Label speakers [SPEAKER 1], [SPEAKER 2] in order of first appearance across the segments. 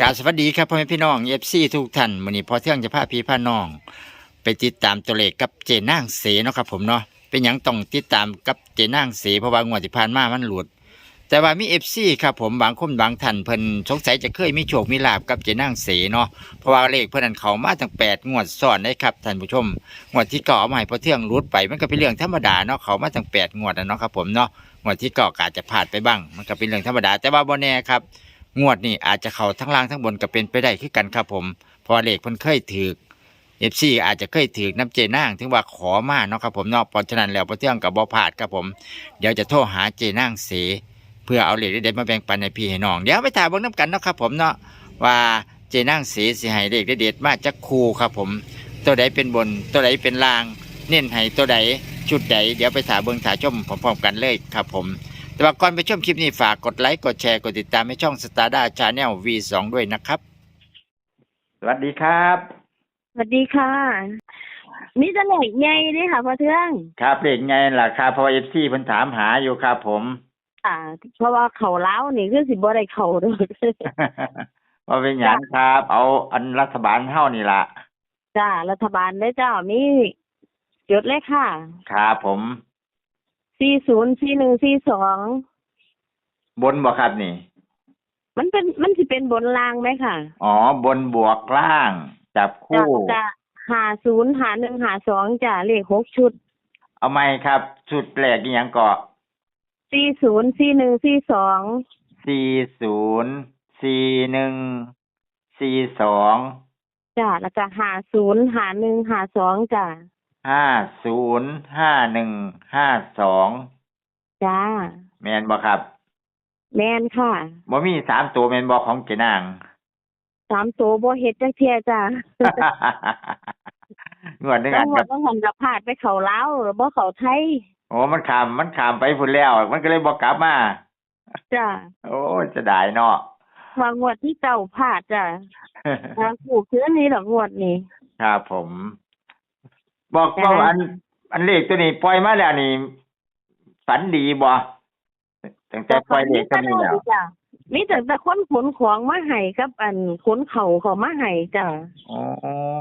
[SPEAKER 1] กาสวัสดีครับพ่อแม่พี่น้องเอฟซีทุกท่านวันนี้พอเที่ยงจะพาพี่พาน้อง ไปติดตามตัวเลขกับเจนางเสเนาะครับผมเนาะเป็นหยังต้องติดตามกับเจนางเสเพราะว่างวดที่ผ่านมามันหลุด แต่ว่ามีเอฟซีครับผมบางคนบางท่านเพิ่นสงสัยจะเคยมีโชคมีลาบกับเจนางเสเนาะเพราะว่าเลขเพิ่นนั้นเขามาตั้งแปดงวดซ้อนได้ครับท่านผู้ชมงวดที่เก่าเอามาให้พอเที่ยงหลุดไปมันก็เป็นเรื่องธรรมดาเนาะเขามาตั้งแปดงวดนะเนาะครับผมเนาะงวดที่เก่าอาจจะพลาดไปบ้าง มันก็เป็นเรื่องธรรมดา แต่ว่าบ่แน่ครับ งวดนี่อาจจะเข้าทั้งล่างทั้งบนก็เป็นไปได้คือกันครับผม พอเลขเพิ่นเคยถือเอฟซีอาจจะเคยถือน้ำเจนางถึงว่าขอมาเนาะครับผมเนาะเพราะฉะนั้นแล้วพอเที่ยงกับบ่พลาดครับผม เดี๋ยวจะโทรหาเจนางเสเพื่อเอาเหลขเด็ดมาแบ่งปันให้พี่ให้น้อง เดี๋ยวไปถ่ายเบิ่งน้ำกันเนาะครับผมเนาะว่าเจนางเสสิให้เลขเด็ดมาจากครูครับผม ตัวใดเป็นบนตัวใดเป็นล่าง เน้นให้ตัวใดชุดใดเดี๋ยวไปถ่ายเบิ่งถ่ายชมพร้อมๆกันเลยครับผม แต่ว่าก่อนไปชมคลิปนี้ฝากกดไลค์กดแชร์กดติดตามให้ช่อง s t a r d a Channel V2 ด้วยนะครับ สวัสดีครับ
[SPEAKER 2] สวัสดีค่ะ มีแต่เหล็กใหญ่เด้ค่ะพ่อเทือง
[SPEAKER 1] ครับเด็กไงล่ะครับเพราะเอฟซีเพิ่นถามหาอยู่ครับผม
[SPEAKER 2] อ่า เพราะว่าเขาเล้าวนี่คือสิบ่ได้เขาดอก
[SPEAKER 1] ว่าเป็นหยังครับ เอาอันรัฐบาลเฮานี่ล่ะ
[SPEAKER 2] จ้ารัฐบาลได้เจ้ามีจดเลยค่ะ
[SPEAKER 1] ครับผม
[SPEAKER 2] สี่ศูนย์สี่หนึ่งสี่สอง
[SPEAKER 1] บนบ่ครับนี่
[SPEAKER 2] มันเป็นมันสิเป็นบนรางไหมค่ะ
[SPEAKER 1] อ๋อ บนบวกล่าง จับ
[SPEAKER 2] จ้า
[SPEAKER 1] คู่
[SPEAKER 2] จะหาศูนย์หาหนึ่งหาสองจ้าเลขหกชุด
[SPEAKER 1] เอาไหมครับชุดแรกนี่หยังเกาะ
[SPEAKER 2] สี่ศูนย์สี่หนึ่งสี่สอง
[SPEAKER 1] สี่ศูนย์สี่หนึ่งสี่สอง
[SPEAKER 2] จ้าแล้วก็หาศูนย์หาหนึ่งหาสองจ้า
[SPEAKER 1] ห้าศูนย์ห้าหนึ่งห้าสอง
[SPEAKER 2] จ้า
[SPEAKER 1] แมนบ่ครับ
[SPEAKER 2] แมนค่ะ
[SPEAKER 1] บ่มีสามตัวแมนบ่ของเจนาง
[SPEAKER 2] สามตัวบ่เฮ็ดจักเทียจ้า
[SPEAKER 1] งวดหนึง
[SPEAKER 2] จั
[SPEAKER 1] อั
[SPEAKER 2] ง
[SPEAKER 1] น
[SPEAKER 2] หวั
[SPEAKER 1] กั
[SPEAKER 2] ด
[SPEAKER 1] บ
[SPEAKER 2] ต้องหันจะพาดไปเขาเล้าวหรือบ่เขาไทย
[SPEAKER 1] โอ้มันขามมันขามไปพุ่นแล้ว มันก็เลยบอกกลับมา
[SPEAKER 2] จ้ะ
[SPEAKER 1] โอ้จะได้เนาะ
[SPEAKER 2] วางงวดที่เก่าพาดจ้ะทางผูกคืออันนี้ดอกงวดนี้
[SPEAKER 1] ครับผม บอก
[SPEAKER 2] จ้ะ
[SPEAKER 1] ว่าอัน อันเลขตัวนี้ปล่อยมาแล้วนี่ฝันดีบ่ตั้งแต่ปล่อยเลขตัวนี้แล้ว
[SPEAKER 2] จ้ะมีแต่แต่คนขนของมาให้กับอันขนเขาเขามาให้จ้ะ
[SPEAKER 1] โอ้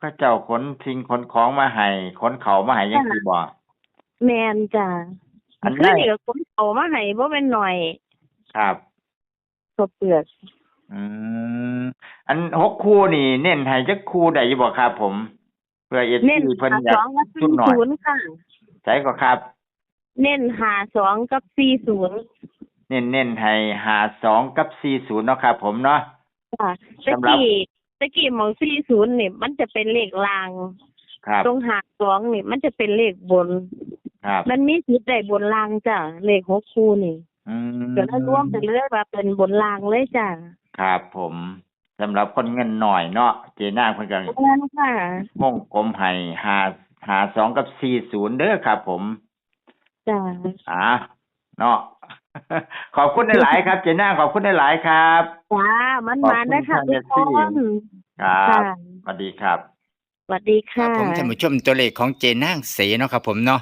[SPEAKER 1] เข้าเจ้าขนทิ้งขนของมาให้ขนเขามาให้ยังสิบ่
[SPEAKER 2] แมนจ้ะ
[SPEAKER 1] อัน
[SPEAKER 2] คือ
[SPEAKER 1] นั้น
[SPEAKER 2] นี่ก็ขนเขามาให้บ่เป็นหน่อย
[SPEAKER 1] ครับ
[SPEAKER 2] ก็เปลือก
[SPEAKER 1] อืมอันหกคู่นี่ เน้นให้จักคู่ได้อยู่บ่ครับผมเพื่อเอฟ
[SPEAKER 2] เน้น
[SPEAKER 1] ซีเพิ่น
[SPEAKER 2] หา
[SPEAKER 1] อยา
[SPEAKER 2] ส
[SPEAKER 1] ก
[SPEAKER 2] องกับ
[SPEAKER 1] จุ
[SPEAKER 2] สี่
[SPEAKER 1] ดหน่อย
[SPEAKER 2] ศูนย์ค่ะ
[SPEAKER 1] ใช่ก็ครับ
[SPEAKER 2] เน้นหาสองกับสี่ศูนย์
[SPEAKER 1] เน้นเน้นให้หาสองกับสี่ศูนย์เนาะครับผมเนาะ
[SPEAKER 2] จ้ะตะ
[SPEAKER 1] สำหรับ
[SPEAKER 2] กี้ตะกี้หมองสี่ศูนย์นี่มันจะเป็นเลขลาง
[SPEAKER 1] ครับ
[SPEAKER 2] ตรงหาสองนี่มันจะเป็นเลขบน
[SPEAKER 1] ครับ
[SPEAKER 2] มันมีสิทธิ์ได้บนรางจ้ะเลขหกคู่นี่
[SPEAKER 1] อืม
[SPEAKER 2] ก็ได้รวมไปเลยว่าเป็นบนรางเลยจ้ะ
[SPEAKER 1] ครับผม สำหรับคนเงินหน่อยเนาะเจนางเพิ่นก็
[SPEAKER 2] นั่นค่ะ
[SPEAKER 1] วงกลมให้หาหาสองกับสี่ศูนย์เด้อครับผม
[SPEAKER 2] จ้ะ
[SPEAKER 1] อ่าเนาะขอบคุณหลายๆครับ เจนางขอบคุณหลายๆครับ
[SPEAKER 2] จ้ามันมาได้ค่ะ
[SPEAKER 1] ขอบคุ
[SPEAKER 2] ทุ
[SPEAKER 1] ณ
[SPEAKER 2] ก
[SPEAKER 1] ค่ะ
[SPEAKER 2] คน
[SPEAKER 1] ครับ
[SPEAKER 2] ค่ะ
[SPEAKER 1] สวัสดีครับ
[SPEAKER 2] สวัสดีค่ะ
[SPEAKER 1] ผมท่านผู้ชมตัวเลขของเจนางเสเนาะครับ ผมเนาะ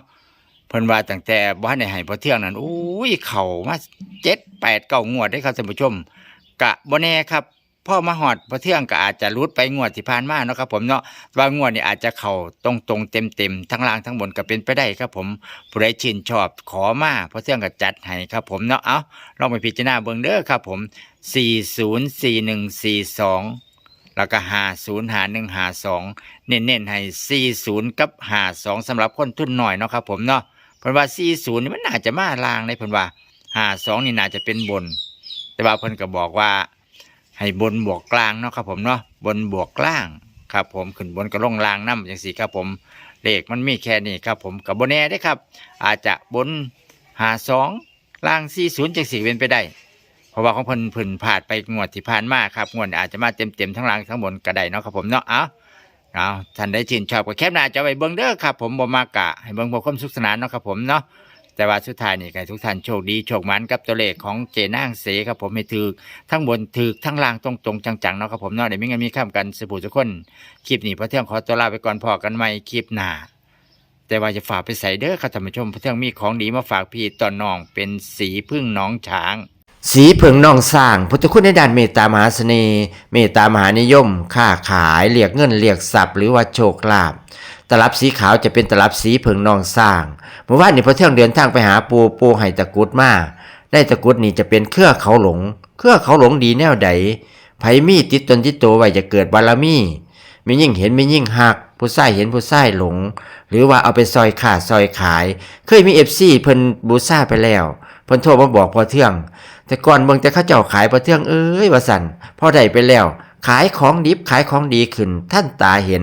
[SPEAKER 1] เพิ่นว่าตั้งแต่บ้านในไห้พอเที่ยงนั้นอุ้ยเข่ามาเจ็ดแปดเก้างวดได้ครับท่านผู้ชม กะบ่แน่ครับ พ่อมาหอดพอเที่ยงก็อาจจะรุดไปงวดที่ผ่านมาเนาะครับผมเนาะว่างงวดนี้อาจจะเข่าตรงตรงเต็มเต็มๆทั้งล่างทั้งบนก็เป็นไปได้ครับผมผู้ใดชื่นชอบขอมาพอเที่ยงก็จัดให้ครับผมเนาะเอาลองไปพิจารณาเบิ่งเด้อครับผม 404142แล้วก็505152เน้นๆให้40กับ52สำหรับคนทุนหน่อยเนาะครับผมเนาะเพิ่นว่า40นี่มันน่าจะมาลางเลยเพิ่นว่า52นี่น่าจะเป็นบน แต่ว่าเพิ่นก็บอกว่า ให้บนบวกกลางเนาะครับผมเนาะบนบวกกลางครับผมขึ้นบนก็ลงล่างนํจังซี่ครับผมเลขมันมีแค่นี้ครับผมกับบ่แน่เด้ครับ อาจจะบน52ล่าง40จังซี่เป็นไปได้ เพราะว่าของเพิ่นเพิ่นผ่านไปงวดที่ผ่านมาครับงวดอาจจะมาเต็มๆทั้งล่างทั้งบนก็ได้เนาะครับผมเนาะเอาเอาท่านได้ชื่นชอบก็แคปหน้าจอไว้เบิ่งเด้อครับผมบ่มากะให้เบิ่งเพื่อความสุขสนานเนาะครับผมเนาะ แต่ว่าสุดท้ายนี่ก็ให้ทุกท่านโชคดีโชคมันกับตัวเลขของเจนางเสครับผมให้ถือทั้งบนถือทั้งล่างตรงๆจังๆเนาะครับผมเนาะเดี๋ยวมีเงินมีข้ามกันสบผู้ทุกคนคลิปนี้พระเที่ยงขอตัวลาไปก่อนพอกันใหม่คลิปหน้าแต่ว่าจะฝากไปใส่เด้อครับท่านผู้ชมพระเที่ยงมีของดีมาฝากพี่ตอนน้องเป็นสีพึ่งน้องช้างสีเผิงนองสร้างพุทธคุณในด้านเมตตามหาเสน่ห์เมตตามหานิยม ค้าขายเรียกเงินเรียกทรัพย์หรือว่าโชคลาภ ตลับสีขาวจะเป็นตลับสีเผิงนองสร้างเมื่อวานนี้พอเที่ยงเดินทางไปหาปูปูไห้ตะกุดมาได้ตะกุดนี่จะเป็นเครือเขาหลง เครือเขาหลงดีแนวใดไผมีติดตนติดตัวไว้จะเกิดบารมีมียิ่งเห็นมียิ่งหัก ผู้ใส่เห็นผู้ใส่หลง หรือว่าเอาไปซอยขาดซอยขาย เคยมีเอฟซีเพิ่นบูซ่าไปแล้วเพิ่นโทรมาบอกพอเที่ยงแต่ก่อนเบิ่งแต่เขาเจ้าขายพอเที่ยงเอ้ยว่าสันพอได้ไปแล้ว ขายของดิบขายของดีขึ้นท่านตาเห็น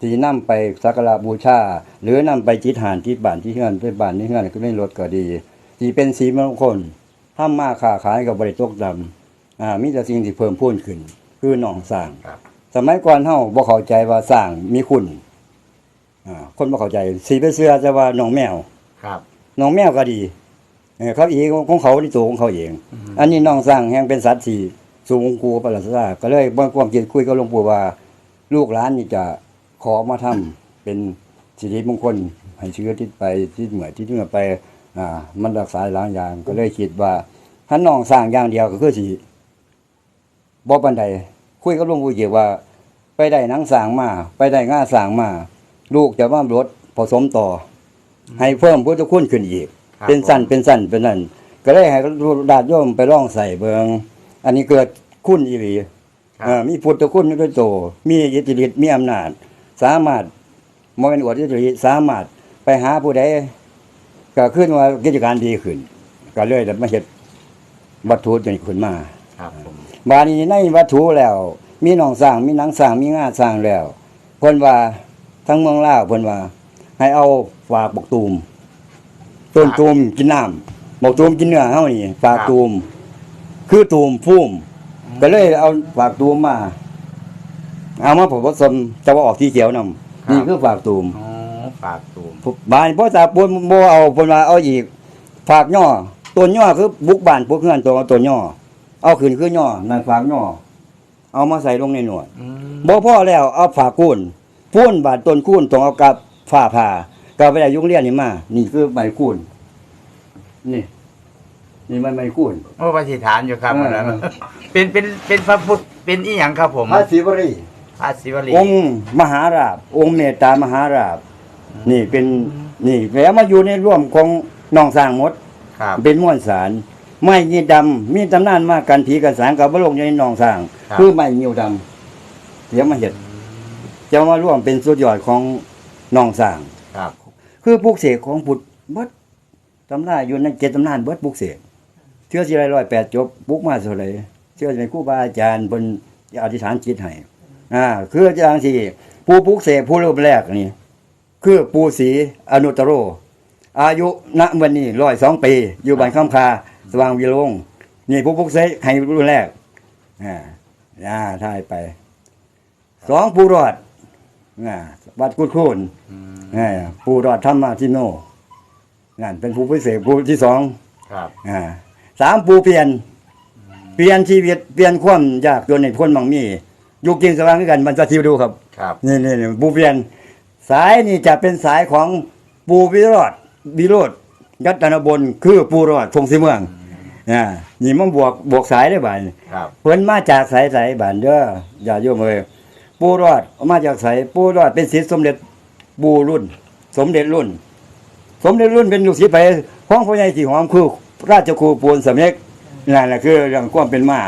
[SPEAKER 3] ที่นำไปสักการะบูชา หรือนำไปจิตหานที่บ้านที่เฮือนไปบ้านที่เฮือนก็ไม่ลดก็ดีที่เป็นสีมงคลทำมาค้าขายกับบริตกดำอ่ามีแต่สิ่งที่เพิ่มพูนขึ้น คือหนองสร้าง
[SPEAKER 1] ครับ
[SPEAKER 3] สมัยก่อนเฮาบ่เข้าใจว่าสร้างมีคุณอ่าคนบ่เข้าใจสีไปเสื้อจะว่าหนองแมว
[SPEAKER 1] ครับ
[SPEAKER 3] หนองแมวก็ดีเออเขาเองของเขาที่ตัวของเขาเอง อันนี้น้องสร้างแห่งเป็นสัตว์ที่สูงกูประหลาดซาก็เลยบ่ความคิดคุยกับหลวงปู่ว่า ลูกหลานนี่จะ ขอมาทำเป็นสิริมงคลให้เชื้อที่ไปที่เหมือนที่เหมือนไปอ่ามันรักษาหลายอย่างก็เลยคิดว่าถ้าน้องสร้างอย่างเดียวก็คือสิบ่ปานใดคุยกับหลวงปู่เกี่ยวว่า ไปได้หนังสร้างมา ไปได้ง่าสร้างมา ลูกจะว่ารถผสมต่ออให้เพิ่มพุทธคุณขึ้นอีก
[SPEAKER 1] ครับ
[SPEAKER 3] เป็นสั้นเป็นสั้นเป็นนั่นก็เลยให้ดาดโยมไปร่องใส่เบิงอันนี้เกิดคุณอีหลี
[SPEAKER 1] ครับ
[SPEAKER 3] เอ่อมีพุทธคุณด้วยโตมีอิทธิฤทธิ์มีอำนาจ สามารถมเป็นอวดอิทธิฤทธิ์สามารถไปหาผู้ใดก็ขึ้นว่ากิจการดีขึ้น ก็เลยได้มาเฮ็ดวัตถุจนขึ้นมา
[SPEAKER 1] ครับผม
[SPEAKER 3] บาดนี้ในวัตถุแล้ว มีหนองสร้างมีหนังสร้างมีงาสร้างแล้วเพิ่นว่าทั้งเมืองลาวเพิ่นว่า ให้เอาฝากบกตูมต้นตูมกินน้ำบกตูมกินเนื้อเฮานี่ฝากตูม คือตูมพุ่มก็เลยเอาฝากตูมมา เอามาผสมจะว่าออกที่เขียวนำนี่คือฝากตูม
[SPEAKER 1] อ๋อฝากตูม
[SPEAKER 3] บานพ่อตาปูนบ่เอาเพิ่นว่าเอาอีกฝากย่อต้นย่อคือบุกบ้านพวกเฮือนตัวต้นย่อเอาขึ้นคือย่อนั่นฝากย่อเอามาใส่ลงในหนวด
[SPEAKER 1] อืม
[SPEAKER 3] บ่พอแล้วเอาฝากคูนพูนบาดต้นคูนต้องเอากับฝ้าผ่าก็ไปได้ยุงเรียนนี่มานี่คือใบคูนนี่ นี่มันใบคูน
[SPEAKER 1] โอ้ปฏิฐานอยู่ครับ
[SPEAKER 3] เออ
[SPEAKER 1] อันนั้นเป็นเป็นเป็นพระพุทธเป็นอีหยังครับผม
[SPEAKER 3] พระศิวรี
[SPEAKER 1] พระศิวลี
[SPEAKER 3] องค์มหาราบ องค์เมตตามหาราบ นี่เป็นนี่แล้วมาอยู่ในร่วมของน้องสร้างหมด
[SPEAKER 1] ครับ
[SPEAKER 3] เป็นม้วนสาร ไม้ยีดำมีตำนานมากกันผีกันสางกับบลงอยู่ในหนองสร้าง
[SPEAKER 1] ครับ
[SPEAKER 3] คือไม้ยิวดำเดี๋ยวมาเห็ดจะมาร่วมเป็นสุดยอดของหนองสร้าง
[SPEAKER 1] ครับ
[SPEAKER 3] คือปลูกเสกของพุทธเบิดตำนานอยู่ในเจ็ดตำนานเบิดปลูกเสกเชื่อสิไรร้อยแปดจบปลูกมาเท่าไหรเชื่อสิเป็นครูบาอาจารย์บนอธิษฐานจิตให้ อ่าคืออาจารย์ที่ผู้ปลูกเสกผู้รูปแรกนี่ คือปูศรีอนุตตโร อายุณวันนี้ร้อยสองปี อยู่บ้านคำคาสว่างวิโรงนี่ผู้ปลุกเสกให้รุ่นแรกอ่าอ่าทายไปสองผู้รอดอ่าวัดกุดคูน
[SPEAKER 1] อืม
[SPEAKER 3] อ่าผู้รอดธรรมาทิโนนั่นเป็นผู้พิเศษผู้ที่สอง
[SPEAKER 1] ครับ
[SPEAKER 3] อ่าสามผู้เปลี่ยน เปลี่ยนชีวิตเปลี่ยนความยากจนในพ้นมังมี อยู่กินสว่างด้วยกันมันจะทิวดูครับ
[SPEAKER 1] ครับ
[SPEAKER 3] นี่นี่นี่ปูเปลี่ยน สายนี่จะเป็นสายของปูวิโรธวิโรธยัตนบนคือปูรอดพงศิเมืองอ่านี่มันบวกบวกสายได้บ่าย
[SPEAKER 1] ครับ
[SPEAKER 3] เพิ่นมาจากสายสายบ้านเด้ออย่าโยมเอ้ยปูรอดมาจากสายปูรอดเป็นศิษย์สมเด็จปูรุ่น สมเด็จรุ่น สมเด็จรุ่นเป็นลูกศิษย์ไปของพ่อใหญ่ที่หอมคือราชครูปูนสำเร็จนั่นแหละคือเรื่องความเป็นมา